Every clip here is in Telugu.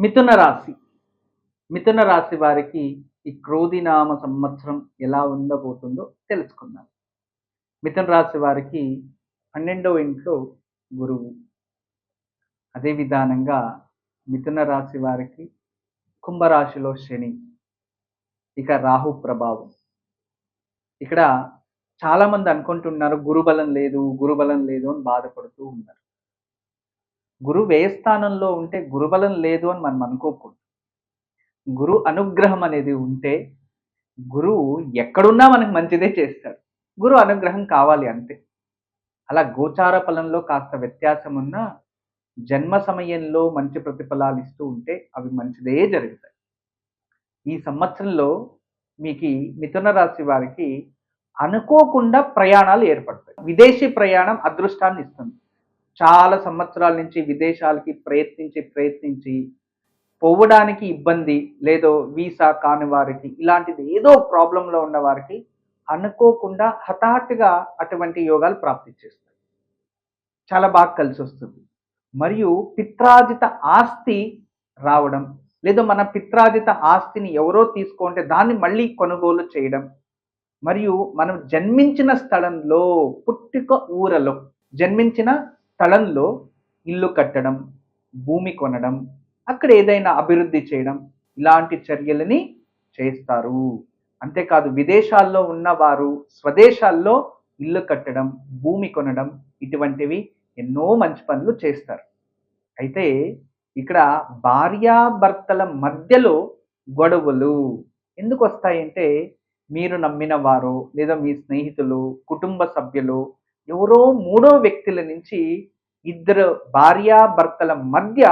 మిథున రాశి. మిథున రాశి వారికి ఈ క్రోధినామ సంవత్సరం ఎలా ఉండబోతుందో తెలుసుకుందాం. మిథున రాశి వారికి పన్నెండవ ఇంట్లో గురువు. అదే విధానంగా మిథున రాశి వారికి కుంభరాశిలో శని. ఇక రాహు ప్రభావం. ఇక్కడ చాలామంది అనుకుంటున్నారు గురుబలం లేదు గురుబలం లేదు అని బాధపడుతూ ఉన్నారు. గురు వ్యయస్థానంలో ఉంటే గురుబలం లేదు అని మనం అనుకోకూడదు. గురు అనుగ్రహం అనేది ఉంటే గురువు ఎక్కడున్నా మనకు మంచిదే చేస్తాడు. గురు అనుగ్రహం కావాలి అంతే. అలా గోచార ఫలంలో కాస్త వ్యత్యాసం ఉన్నా జన్మ సమయంలో మంచి ప్రతిఫలాలు ఇస్తూ ఉంటే అవి మంచిదే జరుగుతాయి. ఈ సంవత్సరంలో మీకు మిథున రాశి వారికి అనుకోకుండా ప్రయాణాలు ఏర్పడతాయి. విదేశీ ప్రయాణం అదృష్టాన్ని ఇస్తుంది. చాలా సంవత్సరాల నుంచి విదేశాలకి ప్రయత్నించి ప్రయత్నించి పోవడానికి ఇబ్బంది లేదో వీసా కాని వారికి ఇలాంటిది ఏదో ప్రాబ్లంలో ఉన్న వారికి అనుకోకుండా హఠాత్తుగా అటువంటి యోగాలు ప్రాప్తి చేస్తాయి. చాలా బాగా కలిసి వస్తుంది. మరియు పిత్రాజిత ఆస్తి రావడం లేదా మన పిత్రాజిత ఆస్తిని ఎవరో తీసుకుంటే దాన్ని మళ్ళీ కొనుగోలు చేయడం మరియు మనం జన్మించిన స్థలంలో పుట్టుక ఊరలో జన్మించిన స్థలంలో ఇల్లు కట్టడం భూమి కొనడం అక్కడ ఏదైనా అభివృద్ధి చేయడం ఇలాంటి చర్యలని చేస్తారు. అంతేకాదు విదేశాల్లో ఉన్నవారు స్వదేశాల్లో ఇల్లు కట్టడం భూమి కొనడం ఇటువంటివి ఎన్నో మంచి పనులు చేస్తారు. అయితే ఇక్కడ భార్యాభర్తల మధ్యలో గొడవలు ఎందుకు వస్తాయంటే మీరు నమ్మిన వారు లేదా మీ స్నేహితులు కుటుంబ సభ్యులు ఎవరో మూడో వ్యక్తుల నుంచి ఇద్దరు భార్యాభర్తల మధ్య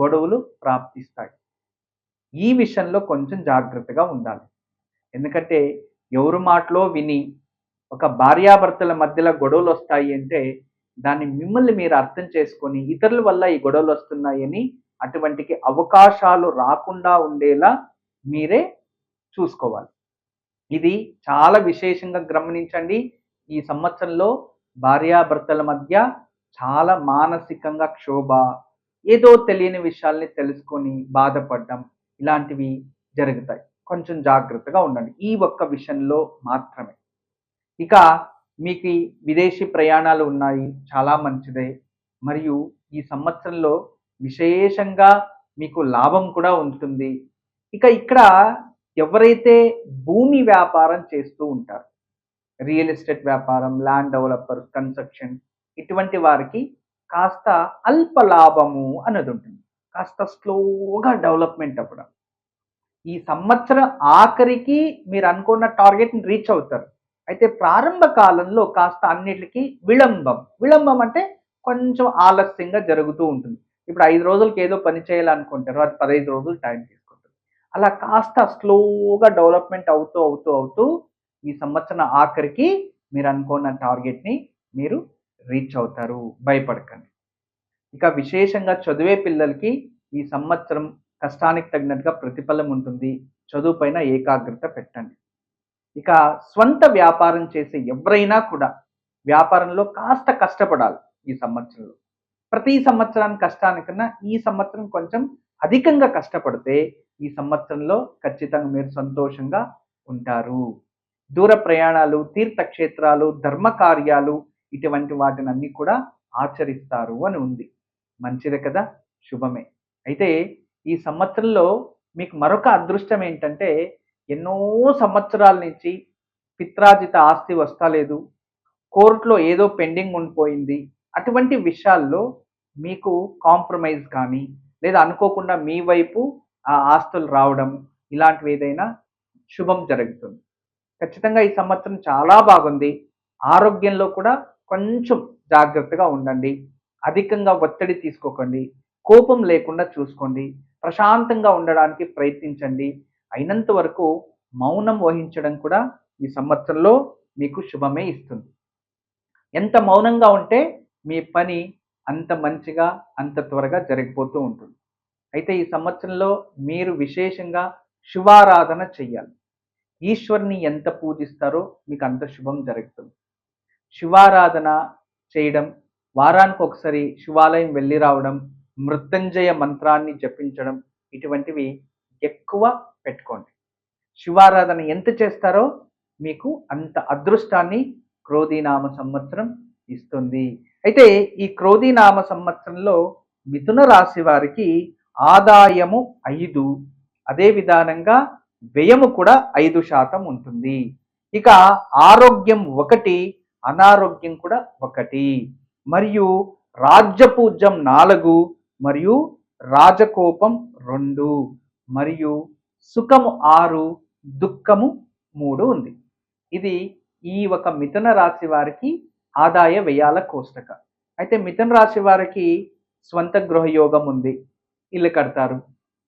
గొడవలు ప్రాప్తిస్తాయి. ఈ విషయంలో కొంచెం జాగ్రత్తగా ఉండాలి. ఎందుకంటే ఎవరు మాటలో విని ఒక భార్యాభర్తల మధ్యలో గొడవలు వస్తాయి అంటే దాన్ని మిమ్మల్ని మీరు అర్థం చేసుకొని ఇతరుల వల్ల ఈ గొడవలు వస్తున్నాయని అటువంటికి అవకాశాలు రాకుండా ఉండేలా మీరే చూసుకోవాలి. ఇది చాలా విశేషంగా గమనించండి. ఈ సంవత్సరంలో భార్యాభర్తల మధ్య చాలా మానసికంగా క్షోభ ఏదో తెలియని విషయాల్ని తెలుసుకొని బాధపడడం ఇలాంటివి జరుగుతాయి. కొంచెం జాగ్రత్తగా ఉండండి. ఈ ఒక్క విషయంలో మాత్రమే. ఇక మీకు విదేశీ ప్రయాణాలు ఉన్నాయి చాలా మంచిదే. మరియు ఈ సంవత్సరంలో విశేషంగా మీకు లాభం కూడా ఉంటుంది. ఇక ఇక్కడ ఎవరైతే భూమి వ్యాపారం చేస్తూ ఉంటారు రియల్ ఎస్టేట్ వ్యాపారం ల్యాండ్ డెవలపర్ కన్స్ట్రక్షన్ ఇటువంటి వారికి కాస్త అల్ప లాభము అన్నది ఉంటుంది కాస్త స్లోగా డెవలప్మెంట్ అవ్వడం. ఈ సంవత్సరం ఆఖరికి మీరు అనుకున్న టార్గెట్ని రీచ్ అవుతారు. అయితే ప్రారంభ కాలంలో కాస్త అన్నిటికీ విళంబం. విళంబం అంటే కొంచెం ఆలస్యంగా జరుగుతూ ఉంటుంది. ఇప్పుడు ఐదు రోజులకి ఏదో పని చేయాలనుకుంటారు. అది పదహైదు రోజులు టైం తీసుకుంటుంది. అలా కాస్త స్లోగా డెవలప్మెంట్ అవుతూ అవుతూ అవుతూ ఈ సంవత్సరం ఆఖరికి మీరు అనుకున్న టార్గెట్ని మీరు రీచ్ అవుతారు. భయపడకండి. ఇక విశేషంగా చదివే పిల్లలకి ఈ సంవత్సరం కష్టానికి తగినట్టుగా ప్రతిఫలం ఉంటుంది. చదువు పైన ఏకాగ్రత పెట్టండి. ఇక స్వంత వ్యాపారం చేసే ఎవరైనా కూడా వ్యాపారంలో కాస్త కష్టపడాలి ఈ సంవత్సరంలో. ప్రతి సంవత్సరానికి కష్టానికన్నా ఈ సంవత్సరం కొంచెం అధికంగా కష్టపడితే ఈ సంవత్సరంలో ఖచ్చితంగా మీరు సంతోషంగా ఉంటారు. దూర ప్రయాణాలు తీర్థక్షేత్రాలు ధర్మకార్యాలు ఇటువంటి వాటిని అన్ని కూడా ఆచరిస్తారు అని ఉంది. మంచిదే కదా? శుభమే. అయితే ఈ సంవత్సరంలో మీకు మరొక అదృష్టం ఏంటంటే ఎన్నో సంవత్సరాల నుంచి పిత్రాజిత ఆస్తి వస్తలేదు కోర్టులో ఏదో పెండింగ్ ఉండిపోయింది. అటువంటి విషయాల్లో మీకు కాంప్రమైజ్ కానీ లేదా అనుకోకుండా మీ వైపు ఆ ఆస్తులు రావడం ఇలాంటివి ఏదైనా శుభం జరుగుతుంది. ఖచ్చితంగా ఈ సంవత్సరం చాలా బాగుంది. ఆరోగ్యంలో కూడా కొంచెం జాగ్రత్తగా ఉండండి. అధికంగా ఒత్తిడి తీసుకోకండి. కోపం లేకుండా చూసుకోండి. ప్రశాంతంగా ఉండడానికి ప్రయత్నించండి. అయినంత వరకు మౌనం వహించడం కూడా ఈ సంవత్సరంలో మీకు శుభమే ఇస్తుంది. ఎంత మౌనంగా ఉంటే మీ పని అంత మంచిగా అంత త్వరగా జరిగిపోతూ ఉంటుంది. అయితే ఈ సంవత్సరంలో మీరు విశేషంగా శివారాధన చెయ్యాలి. ఈశ్వరుని ఎంత పూజిస్తారో మీకు అంత శుభం జరుగుతుంది. శివారాధన చేయడం వారానికి ఒకసారి శివాలయం వెళ్ళి రావడం మృత్యుంజయ మంత్రాన్ని జపించడం ఇటువంటివి ఎక్కువ పెట్టుకోండి. శివారాధన ఎంత చేస్తారో మీకు అంత అదృష్టాన్ని క్రోధీనామ సంవత్సరం ఇస్తుంది. అయితే ఈ క్రోధీనామ సంవత్సరంలో మిథున రాశి వారికి ఆదాయము ఐదు. అదే విధానంగా వ్యయము కూడా ఐదు శాతం ఉంటుంది. ఇక ఆరోగ్యం ఒకటి అనారోగ్యం కూడా ఒకటి. మరియు రాజ్యపూజ్యం నాలుగు మరియు రాజకోపం రెండు మరియు సుఖము ఆరు దుఃఖము మూడు ఉంది. ఇది ఈ ఒక మిథున రాశి వారికి ఆదాయ వ్యయాల కోష్టక అయితే మిథున రాశి వారికి స్వంత గృహయోగం ఉంది. ఇల్లు కడతారు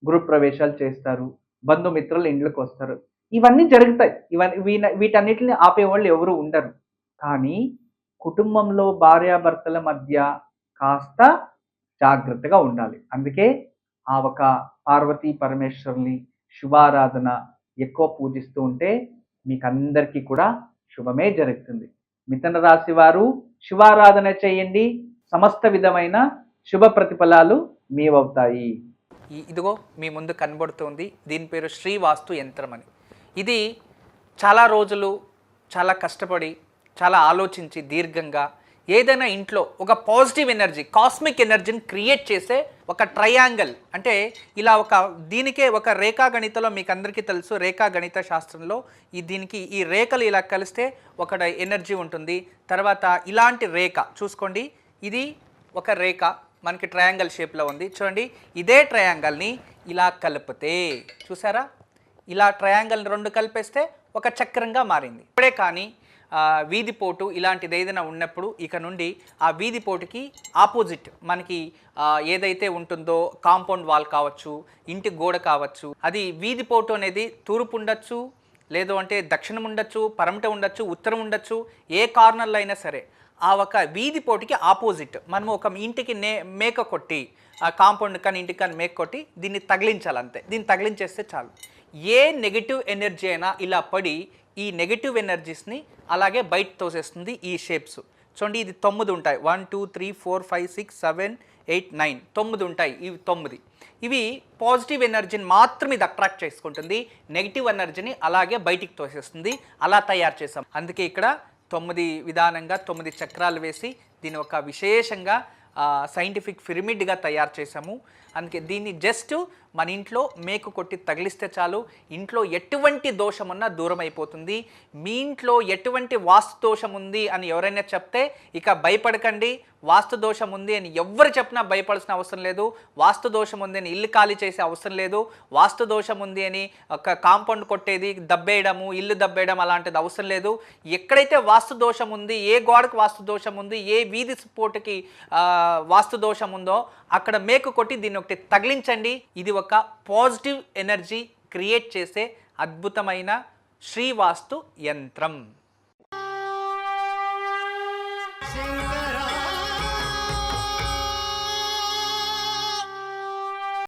గృహప్రవేశాలు చేస్తారు బంధుమిత్రులు ఇండ్లకు వస్తారు. ఇవన్నీ జరుగుతాయి. ఇవన్నీ వీన- వీటన్నిటిని ఆపేవాళ్ళు ఎవరు ఉండరు. కానీ కుటుంబంలో భార్యాభర్తల మధ్య కాస్త జాగ్రత్తగా ఉండాలి. అందుకే ఆ ఒక పార్వతీ పరమేశ్వరుని శుభారాధన ఎక్కువ పూజిస్తూ ఉంటే మీకు అందరికీ కూడా శుభమే జరుగుతుంది. మిథున రాశి వారు శివారాధన చేయండి. సమస్త విధమైన శుభ ప్రతిఫలాలు మీవవుతాయి. ఇదిగో మీ ముందు కనబడుతుంది. దీని పేరు శ్రీవాస్తు యంత్రం అని. ఇది చాలా రోజులు చాలా కష్టపడి చాలా ఆలోచించి దీర్ఘంగా ఏదైనా ఇంట్లో ఒక పాజిటివ్ ఎనర్జీ కాస్మిక్ ఎనర్జీని క్రియేట్ చేసే ఒక ట్రయాంగిల్. అంటే ఇలా ఒక దీనికే ఒక రేఖా గణితలో మీకు అందరికీ తెలుసు రేఖా గణిత శాస్త్రంలో ఈ దీనికి ఈ రేఖలు ఇలా కలిస్తే ఒక ఎనర్జీ ఉంటుంది. తర్వాత ఇలాంటి రేఖ చూసుకోండి. ఇది ఒక రేఖ. మనకి ట్రయాంగల్ షేప్లో ఉంది. చూడండి ఇదే ట్రయాంగల్ని ఇలా కలిపితే చూసారా? ఇలా ట్రయాంగల్ రెండు కలిపేస్తే ఒక చక్రంగా మారింది. ఇప్పుడే కానీ వీధి పోటు ఇలాంటిది ఏదైనా ఉన్నప్పుడు ఇక నుండి ఆ వీధి పోటుకి ఆపోజిట్ మనకి ఏదైతే ఉంటుందో కాంపౌండ్ వాల్ కావచ్చు ఇంటి గోడ కావచ్చు అది వీధి పోటు అనేది తూర్పు ఉండొచ్చు లేదు అంటే దక్షిణం ఉండొచ్చు పరమట ఉండొచ్చు ఉత్తరం ఉండొచ్చు ఏ కార్నర్లో అయినా సరే. ఆ ఒక వీధి పోటీకి ఆపోజిట్. మనము ఒక ఇంటికి నే మేక కొట్టి ఆ కాంపౌండ్ కానీ ఇంటికి కానీ మేక కొట్టి దీన్ని తగిలించాలి అంతే దీన్ని తగిలించేస్తే చాలు. ఏ నెగిటివ్ ఎనర్జీ అయినా ఇలా పడి ఈ నెగిటివ్ ఎనర్జీస్ని అలాగే బయట తోసేస్తుంది ఈ షేప్స్. చూడండి ఇది తొమ్మిది ఉంటాయి. One two three four five six seven eight nine. తొమ్మిది ఉంటాయి. ఇవి తొమ్మిది. ఇవి పాజిటివ్ ఎనర్జీని మాత్రమే ఇది అట్రాక్ట్ చేసుకుంటుంది. నెగిటివ్ ఎనర్జీని అలాగే బయటికి తోసేస్తుంది. అలా తయారు చేసాం. అందుకే ఇక్కడ తొమ్మిది విధానంగా తొమ్మిది చక్రాలు వేసి దీని ఒక విశేషంగా సైంటిఫిక్ పిరమిడ్గా తయారు చేసాము అందుకే దీన్ని జస్ట్ మన ఇంట్లో మేకు కొట్టి తగిలిస్తే చాలు. ఇంట్లో ఎటువంటి దోషం ఉన్నా దూరం అయిపోతుంది మీ ఇంట్లో ఎటువంటి వాస్తు దోషం ఉంది అని ఎవరైనా చెప్తే ఇక భయపడకండి. వాస్తు దోషం ఉంది అని ఎవరు చెప్పినా భయపడాల్సిన అవసరం లేదు. వాస్తు దోషం ఉంది అని ఇల్లు ఖాళీ చేసే అవసరం లేదు. వాస్తు దోషం ఉంది అని ఒక కాంపౌండ్ కొట్టేది దబ్బేయడము ఇల్లు దబ్బేయడం అలాంటిది అవసరం లేదు. ఎక్కడైతే వాస్తు దోషం ఉంది ఏ గోడకు వాస్తు దోషం ఉంది ఏ వీధి పోటుకి వాస్తు దోషం ఉందో అక్కడ మేకు కొట్టి దీన్ని ఒకటి తగిలించండి. ఇది ఒక పాజిటివ్ ఎనర్జీ క్రియేట్ చేసే అద్భుతమైన శ్రీవాస్తు యంత్రం.